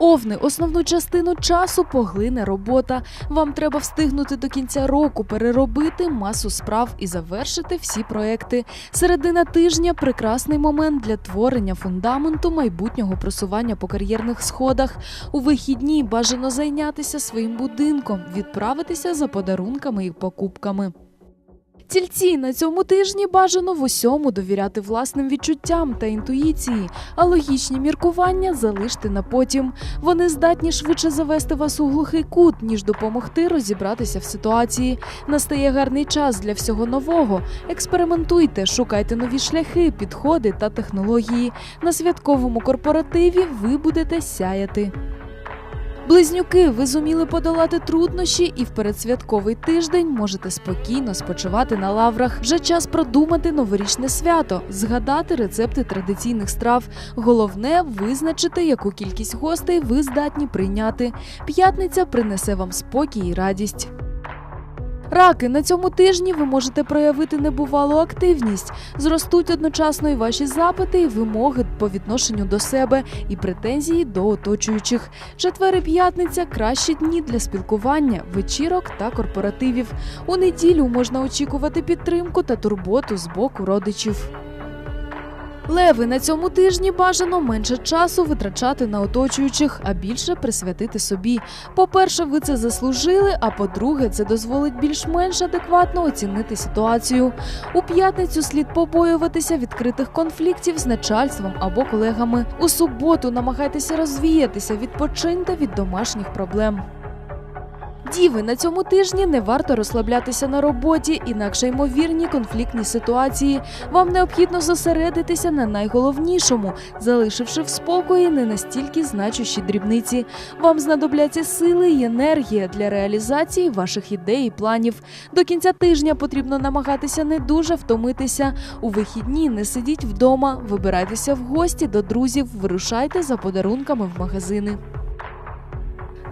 Овни, основну частину часу поглине робота. Вам треба встигнути до кінця року переробити масу справ і завершити всі проекти. Середина тижня прекрасний момент для творення фундаменту майбутнього просування по кар'єрних сходах. У вихідні бажано зайнятися своїм будинком, відправитися за подарунками і покупками. Тільці на цьому тижні бажано в усьому довіряти власним відчуттям та інтуїції, а логічні міркування залиште на потім. Вони здатні швидше завести вас у глухий кут, ніж допомогти розібратися в ситуації. Настає гарний час для всього нового. Експериментуйте, шукайте нові шляхи, підходи та технології. На святковому корпоративі ви будете сяяти. Близнюки, ви зуміли подолати труднощі і в передсвятковий тиждень можете спокійно спочивати на лаврах. Вже час продумати новорічне свято, згадати рецепти традиційних страв. Головне визначити, яку кількість гостей ви здатні прийняти. П'ятниця принесе вам спокій і радість. Раки на цьому тижні ви можете проявити небувалу активність. Зростуть одночасно і ваші запити і вимоги по відношенню до себе і претензії до оточуючих. Четвер і п'ятниця кращі дні для спілкування, вечірок та корпоративів. У неділю можна очікувати підтримку та турботу з боку родичів. Леви на цьому тижні бажано менше часу витрачати на оточуючих, а більше присвятити собі. По-перше, ви це заслужили. А по-друге, це дозволить більш-менш адекватно оцінити ситуацію. У п'ятницю слід побоюватися відкритих конфліктів з начальством або колегами. У суботу намагайтеся розвіятися, відпочиньте від домашніх проблем. Діви на цьому тижні не варто розслаблятися на роботі, інакше ймовірні конфліктні ситуації. Вам необхідно зосередитися на найголовнішому, залишивши в спокої не настільки значущі дрібниці. Вам знадобляться сили і енергія для реалізації ваших ідей і планів. До кінця тижня потрібно намагатися не дуже втомитися. У вихідні не сидіть вдома, вибирайтеся в гості до друзів, вирушайте за подарунками в магазини.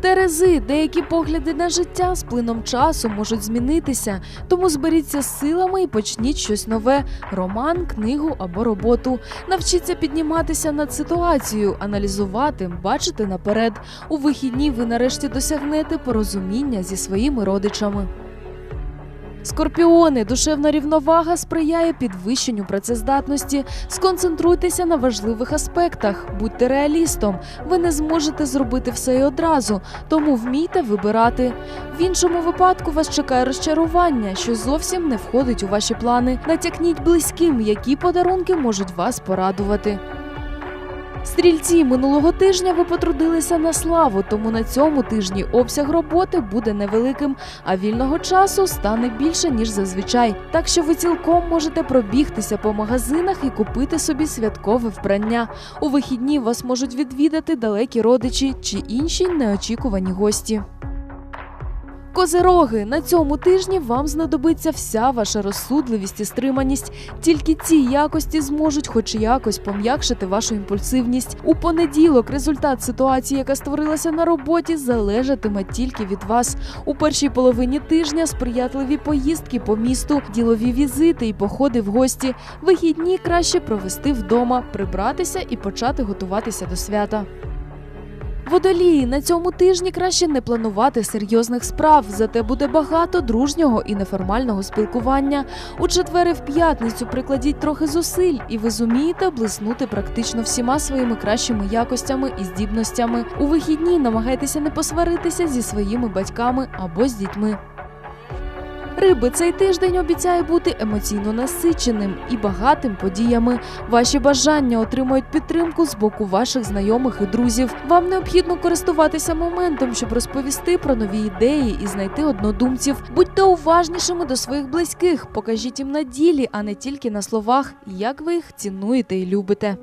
Терези, деякі погляди на життя з плином часу можуть змінитися, тому зберіться з силами і почніть щось нове: роман, книгу або роботу. Навчіться підніматися над ситуацією, аналізувати, бачити наперед. У вихідні ви нарешті досягнете порозуміння зі своїми родичами. Скорпіони, душевна рівновага сприяє підвищенню працездатності. Сконцентруйтеся на важливих аспектах, будьте реалістом. Ви не зможете зробити все і одразу, тому вмійте вибирати. В іншому випадку вас чекає розчарування, що зовсім не входить у ваші плани. Натякніть близьким, які подарунки можуть вас порадувати. Стрільці минулого тижня ви потрудилися на славу, тому на цьому тижні обсяг роботи буде невеликим, а вільного часу стане більше ніж зазвичай. Так що ви цілком можете пробігтися по магазинах і купити собі святкове вбрання. У вихідні вас можуть відвідати далекі родичі чи інші неочікувані гості. Козироги, на цьому тижні вам знадобиться вся ваша розсудливість і стриманість. Тільки ці якості зможуть хоч якось пом'якшити вашу імпульсивність. У понеділок результат ситуації, яка створилася на роботі, залежатиме тільки від вас. У першій половині тижня сприятливі поїздки по місту, ділові візити і походи в гості. Вихідні краще провести вдома, прибратися і почати готуватися до свята. Водолії на цьому тижні краще не планувати серйозних справ, зате буде багато дружнього і неформального спілкування. У четвер і в п'ятницю прикладіть трохи зусиль, і ви зумієте блиснути практично всіма своїми кращими якостями і здібностями. У вихідні намагайтеся не посваритися зі своїми батьками або з дітьми. Риби цей тиждень обіцяє бути емоційно насиченим і багатим подіями. Ваші бажання отримують підтримку з боку ваших знайомих і друзів. Вам необхідно користуватися моментом, щоб розповісти про нові ідеї і знайти однодумців. Будьте уважнішими до своїх близьких, покажіть їм на ділі, а не тільки на словах, як ви їх цінуєте і любите.